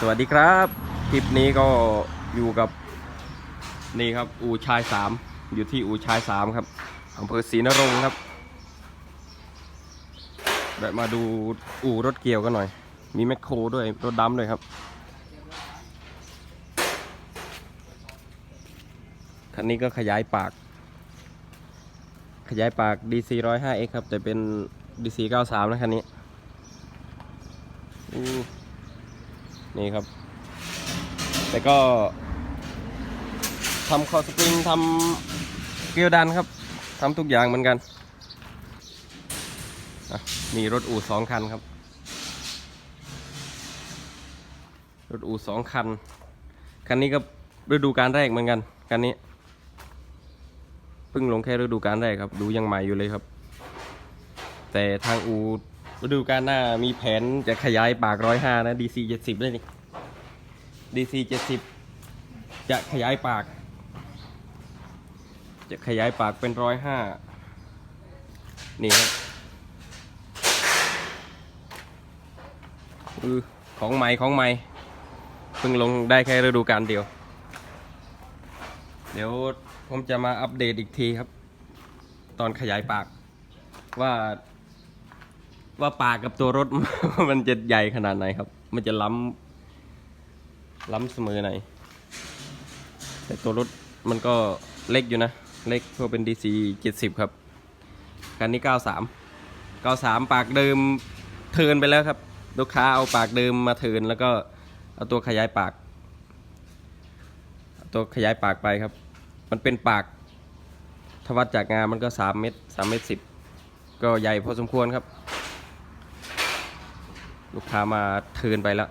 สวัสดีครับ คลิปนี้ก็อยู่กับนี่ครับอูชายสามอยู่ที่อูชายสามครับอำเภอศรีนรงค์ครับแวะมาดูอู่รถเกี่ยวกันหน่อย มีแมคโครด้วยรถดำด้วยครับ คันนี้ก็ขยายปาก ขยายปาก DC 105X ครับ แต่เป็น DC 93นะคันนี้อู้ นี่ครับ แต่ก็ทำคอสปริงทำเกลียวดันครับทำทุกอย่างเหมือนกันอะมีรถอู่สองคันครับ รถอู่สองคัน คันนี้ก็ฤดูการแรกเหมือนกัน คันนี้เพิ่งลงแค่ฤดูกาลแรกครับ ดูยังใหม่อยู่เลยครับ แต่ทางอู่ฤดูกาลหน้ามีแผนจะขยายปากร้อยห้านะ DC เจ็ดสิบเลยนี่ DC เจ็ดสิบจะขยายปาก จะขยายปากเป็นร้อยห้านี่ครับอือของใหม่ของใหม่เพิ่งลงได้แค่ฤดูกาลเดียว เดี๋ยวผมจะมาอัปเดตอีกทีครับ ตอนขยายปากว่า ว่าปากกับตัวรถ มันจะใหญ่ขนาดไหนครับ มันจะล้ำ ล้ำเสมอไหนแต่ตัวรถมันก็เล็กอยู่นะ เล็กเพราะเป็น DC 70 ครับ คันนี้ 93 93 ปากเดิมเทินไปแล้วครับ ลูกค้าเอาปากเดิมมาเทินแล้วก็เอาตัวขยายปาก ตัวขยายปากไปครับ มันเป็นปากทวัดจากงานมันก็ 3 เมตร3เมตร10 ก็ใหญ่พอสมควรครับ ลูกค้ามาเทินไปแล้ว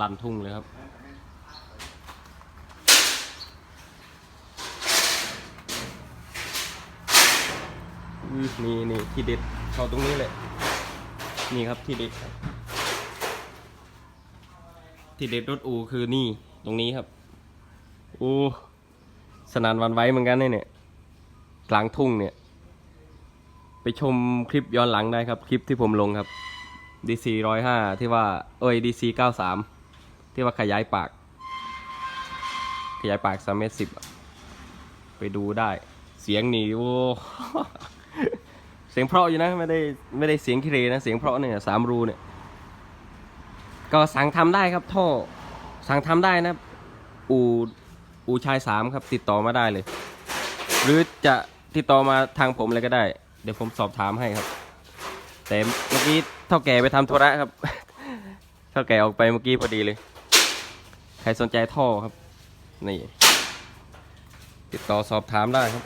ลันทุ่งเลยครับ นี่นี่ที่เด็ดเข้าตรงนี้เลย นี่ครับที่เด็ดครับ ที่เด็ดรถอูคือนี่ตรงนี้ครับ โอ้สนานวันไว้เหมือนกันเนี่ยเนี่ยกลางทุ่งเนี่ย ไปชมคลิปย้อนหลังได้ครับ คลิปที่ผมลงครับ DC ร้อยห้าที่ว่า เอ้ย DC เก้าสามที่ว่าขยายปาก ขยายปากสามเมตรสิบไปดูได้ เสียงนี่โอ้เสียงเพราะอยู่นะไม่ได้ไม่ได้เสียงคิเรนะเสียงเพราะเนี่ยสามรูเนี่ย ก็สั่งทำได้ครับท่อสั่งทำได้นะ อูอูชายสามครับ ติดต่อมาได้เลย หรือจะติดต่อมาทางผมเลยก็ได้ เดี๋ยวผมสอบถามให้ครับ แต่เมื่อกี้เท่าแก่ไปทำธุระครับ เท่าแก่ออกไปเมื่อกี้พอดีเลย ใครสนใจท่อครับ นี่ ติดต่อสอบถามได้ครับ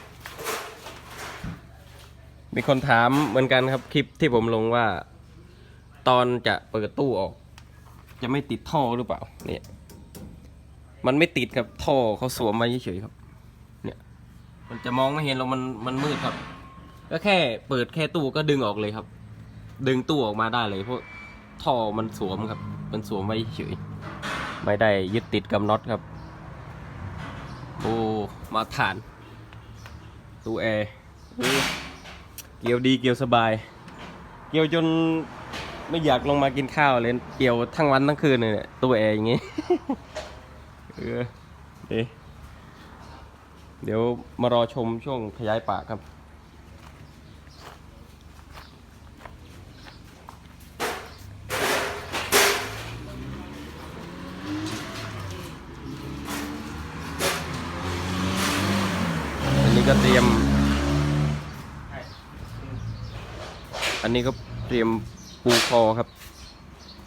มีคนถามเหมือนกันครับ คลิปที่ผมลงว่า ตอนจะเปิดตู้ออก จะไม่ติดท่อหรือเปล่า เนี่ย มันไม่ติดครับท่อเขาสวมไว้เฉยๆครับ เนี่ย มันจะมองไม่เห็นหรอกมันมันมืดครับก็แค่เปิดแค่ตู้ก็ดึงออกเลยครับ ดึงตู้ออกมาได้เลยเพราะท่อมันสวมครับ มันสวมไว้เฉย ไม่ได้ยึดติดกับน็อตครับ โอ้มาฐาน ตู้แอร์เกี่ยวดีเกี่ยวสบาย เกี่ยวจนไม่อยากลงมากินข้าวเลยเกี่ยวทั้งวันทั้งคืนเลยเนี่ยตู้แอร์อย่างงี้ เออเดี๋ยวมารอชมช่วงขยายปากครับ ก็เตรียม อันนี้ก็เตรียมปูคอครับ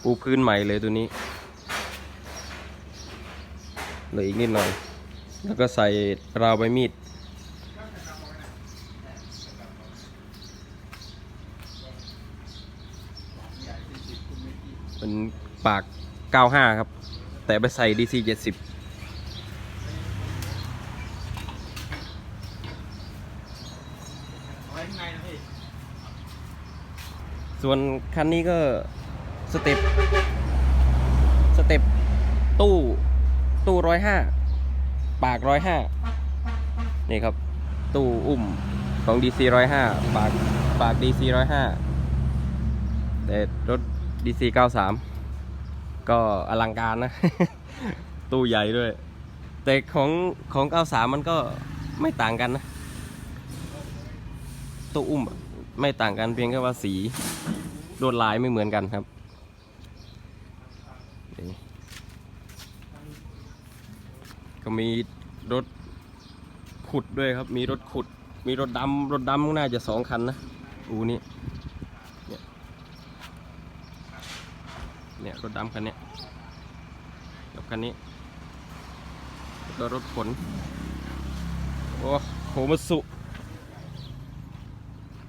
ปูพื้นใหม่เลยตัวนี้เหลืออีกนิดหน่อย แล้วก็ใส่ราวใบมีด เป็นปาก 95 ครับ แต่ไปใส่ DC 70 ส่วนคันนี้ก็สเต็ปสเต็ปตู้ตู้ร้อยห้าปากร้อยห้านี่ครับ ตู้อุ้มของ DC ร้อยห้าปากปาก DC ร้อยห้าแต่รถ DC 93ก็อลังการนะ ตู้ใหญ่ด้วย แต่ของของ93มันก็ไม่ต่างกันนะ ตู้อุ้มไม่ต่างกันเพียงแค่ว่าสีลวดลายไม่เหมือนกันครับ ก็มีรถขุดด้วยครับ มีรถขุด มีรถดำรถดำน่าจะสองคันนะ อูนี้เนี่ยเนี่ยรถดำคันเนี้ยกับคันนี้แล้วก็รถขน โอ้โหมาสุ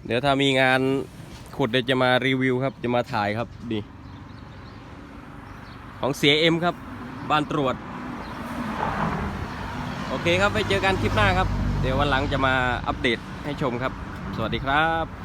เดี๋ยวถ้ามีงานขุดเดี๋ยวจะมารีวิวครับ จะมาถ่ายครับดีของเสียเอ็มครับ บ้านตรวจ โอเคครับไปเจอกันคลิปหน้าครับ เดี๋ยววันหลังจะมาอัปเดตให้ชมครับ สวัสดีครับ